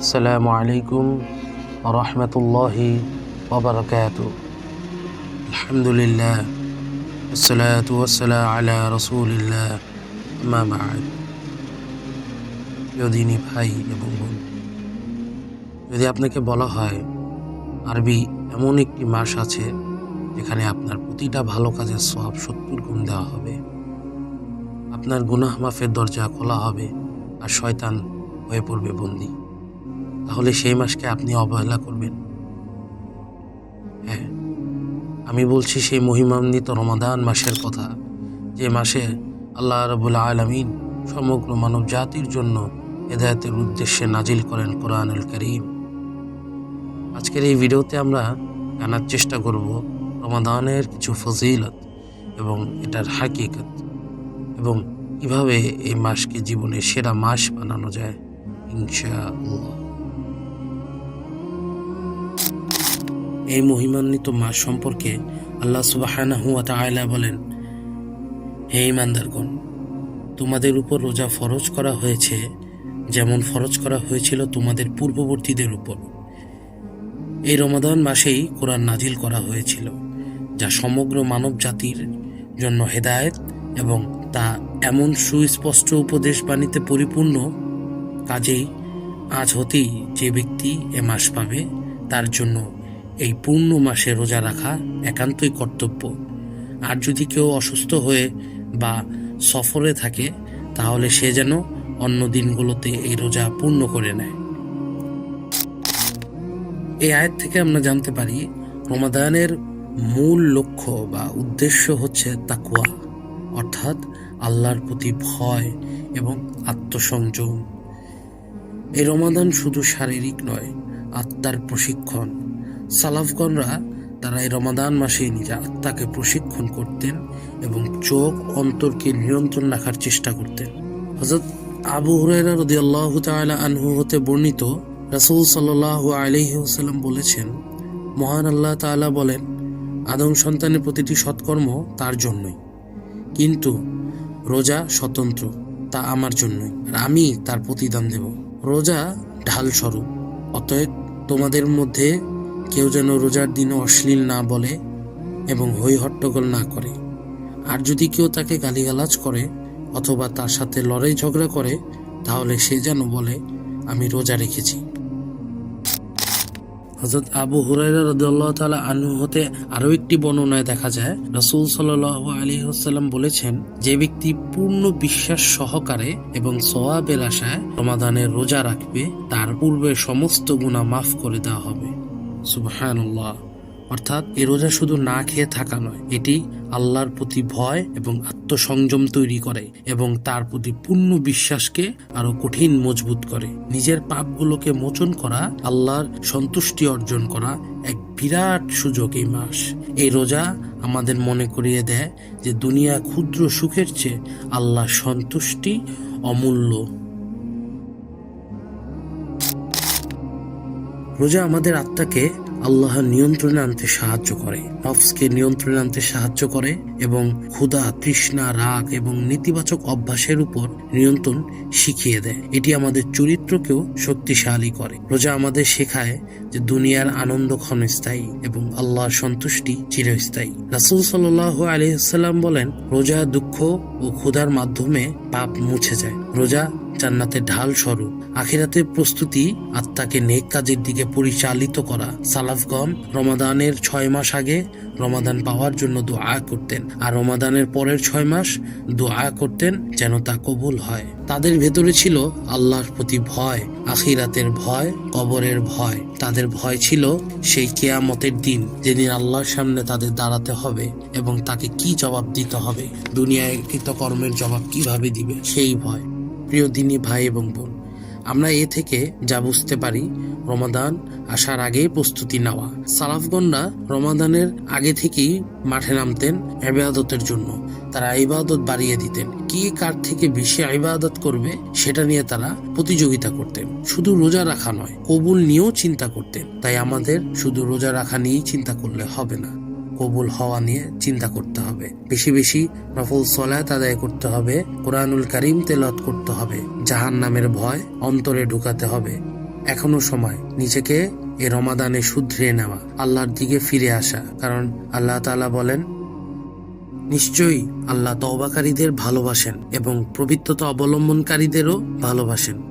السلام عليكم ورحمة الله وبركاته الحمد لله والصلاة والسلام على رسول الله أما بعد প্রিয়দিনী ভাই এবং বোন যদি আপনাকে বলা হয় আরবি এমন একটি মাস আছে যেখানে আপনার প্রতিটা ভালো কাজের সব সত্তর গুণ দেওয়া হবে আপনার গুনাহ মাফের দরজা খোলা হবে আর শয়তান হয়ে পড়বে বন্দি তাহলে সেই মাসকে আপনি অবহেলা করবেন। হ্যাঁ আমি বলছি সেই মহিমান্বিত রমাদান মাসের কথা, যে মাসে আল্লাহ রবুল আলমিন সমগ্র মানব জাতির জন্য হেদায়তের উদ্দেশ্যে নাজিল করেন কোরআনুল করিম। আজকের এই ভিডিওতে আমরা জানার চেষ্টা করব রমাদানের কিছু ফজিলত এবং এটার হাকিকত এবং কীভাবে এই মাসকে জীবনের সেরা মাস বানানো যায়, ইনশাআল্লাহ। এই মহিমান্বিত মাস সম্পর্কে আল্লাহ ওয়া বলেন, হে ইমানদারগণ তোমাদের উপর রোজা ফরজ করা হয়েছে যেমন ফরজ করা হয়েছিল তোমাদের পূর্ববর্তীদের উপর। এই রমাদান মাসেই কোরআন নাজিল করা হয়েছিল, যা সমগ্র মানব জাতির জন্য হেদায়েত এবং তা এমন সুস্পষ্ট উপদেশ বাণীতে পরিপূর্ণ, কাজেই আজ হতেই যে ব্যক্তি এ মাস পাবে তার জন্য এই পূর্ণ মাসে রোজা রাখা একান্তই কর্তব্য। আর যদি কেউ অসুস্থ হয়ে বা সফরে থাকে, তাহলে সে যেন অন্য দিনগুলোতে এই রোজা পূর্ণ করে নেয়। এই আয়ের থেকে আমরা জানতে পারি, রমাদানের মূল লক্ষ্য বা উদ্দেশ্য হচ্ছে তাকুয়া অর্থাৎ আল্লাহর প্রতি ভয় এবং আত্মসংযম। এই রমাদান শুধু শারীরিক নয়, আত্মার প্রশিক্ষণ সালাফগণরা তারা এই রমাদান মাসে নিজের আত্মাকে প্রশিক্ষণ করতেন এবং চোখ অন্তরকে নিয়ন্ত্রণ রাখার চেষ্টা করতেন। হজরত আবু হুরাইরা তালা আনহু হতে বর্ণিত রাসুল সাল্লাহ আলহিহাল্লাম বলেছেন, মহান আল্লাহ তাআলা বলেন, আদম সন্তানের প্রতিটি সৎকর্ম তার জন্যই। কিন্তু রোজা স্বতন্ত্র, তা আমার জন্যই। আর আমি তার প্রতিদান দেব। রোজা ঢাল স্বরূপ অতএব তোমাদের মধ্যে কেউ যেন রোজার দিনে অশ্লীল না বলে এবং হই হট্টগোল না করে। আর যদি কেউ তাকে গালিগালাজ করে অথবা তার সাথে লড়াই ঝগড়া করে, তাহলে সে যেন বলে, আমি রোজা রেখেছি। হজরত আবু হুরাইরা রদুল্লাহ তালা আনহু হতে আরও একটি বর্ণনায় দেখা যায়, রসুল সাল আলী হাসাল্লাম বলেছেন, যে ব্যক্তি পূর্ণ বিশ্বাস সহকারে এবং সোয়াবের আশায় রমাদানের রোজা রাখবে, তার পূর্বে সমস্ত গুণা মাফ করে দেওয়া হবে। সুবহানাল্লাহ। অর্থাৎ এ রোজা শুধু না খেয়ে থাকা নয়, এটি আল্লাহর প্রতি ভয় এবং আত্মসংযম তৈরি করে এবং তার প্রতি পূর্ণ বিশ্বাসকে আরও কঠিন মজবুত করে। নিজের পাপগুলোকে মোচন করা, আল্লাহর সন্তুষ্টি অর্জন করা এক বিরাট সুযোগ এই মাস। এই রোজা আমাদের মনে করিয়ে দেয় যে দুনিয়া ক্ষুদ্র সুখের চেয়ে আল্লাহ সন্তুষ্টি অমূল্য। রোজা আমাদের আত্মাকে আল্লাহর নিয়ন্ত্রণে আনতে সাহায্য করে, নফসকে নিয়ন্ত্রণে আনতে সাহায্য করে এবং ক্ষুধা, তৃষ্ণা, রাগ এবং নেতিবাচক অভ্যাসের উপর নিয়ন্ত্রণ শিখিয়ে দেয়। এটি আমাদের চরিত্রকেও শক্তিশালী করে। রোজা আমাদের শেখায় যে দুনিয়ার আনন্দ ক্ষণস্থায়ী এবং আল্লাহর সন্তুষ্টি চিরস্থায়ী। রাসুল সাল আলহিহাল্লাম বলেন, রোজা দুঃখ ও ক্ষুধার মাধ্যমে পাপ মুছে যায়। রোজা জান্নাতের ঢাল স্বরূপ। আখিরাতের প্রস্তুতি আত্মাকে নেক কাজের দিকে পরিচালিত করা। সালাফগণ রমাদানের ছয় মাস আগে রমাদান পাওয়ার জন্য দোয়া করতেন আর রমাদানের পরের ছয় মাস দোয়া করতেন যেন তা কবুল হয়। তাদের ভেতরে ছিল আল্লাহর প্রতি ভয়, আখিরাতের ভয়, কবরের ভয়। তাদের ভয় ছিল সেই কেয়ামতের দিন যেদিন আল্লাহর সামনে তাদের দাঁড়াতে হবে এবং তাকে কি জবাব দিতে হবে, দুনিয়ায় কৃতকর্মের জবাব কীভাবে দিবে, সেই ভয়। প্রিয় দিনী ভাই এবং বোন, আমরা এ থেকে যা বুঝতে পারি, রমাদান আসার আগেই প্রস্তুতি নেওয়া। সালাফগণরা রমাদানের আগে থেকেই মাঠে নামতেন ইবাদতের জন্য। তারা ইবাদত বাড়িয়ে দিতেন। কে কার থেকে বেশি ইবাদত করবে, সেটা নিয়ে তারা প্রতিযোগিতা করতেন। শুধু রোজা রাখা নয়, কবুল নিয়েও চিন্তা করতেন। তাই আমাদের শুধু রোজা রাখা নিয়েই চিন্তা করলে হবে না। কবুল হওয়া নিয়ে চিন্তা করতে হবে। বেশি বেশি নফল সলাত আদায় করতে হবে, কোরআনুল করিম তেলত করতে হবে জাহান নামের ভয় অন্তরে ঢুকাতে হবে। এখনও সময়, নিজেকে এ রমাদানে শুধরে নেওয়া, আল্লাহর দিকে ফিরে আসা, কারণ আল্লাহ তালা বলেন, নিশ্চয়ই আল্লাহ তওবাকারীদের ভালোবাসেন এবং পবিত্রতা অবলম্বনকারীদেরও ভালোবাসেন।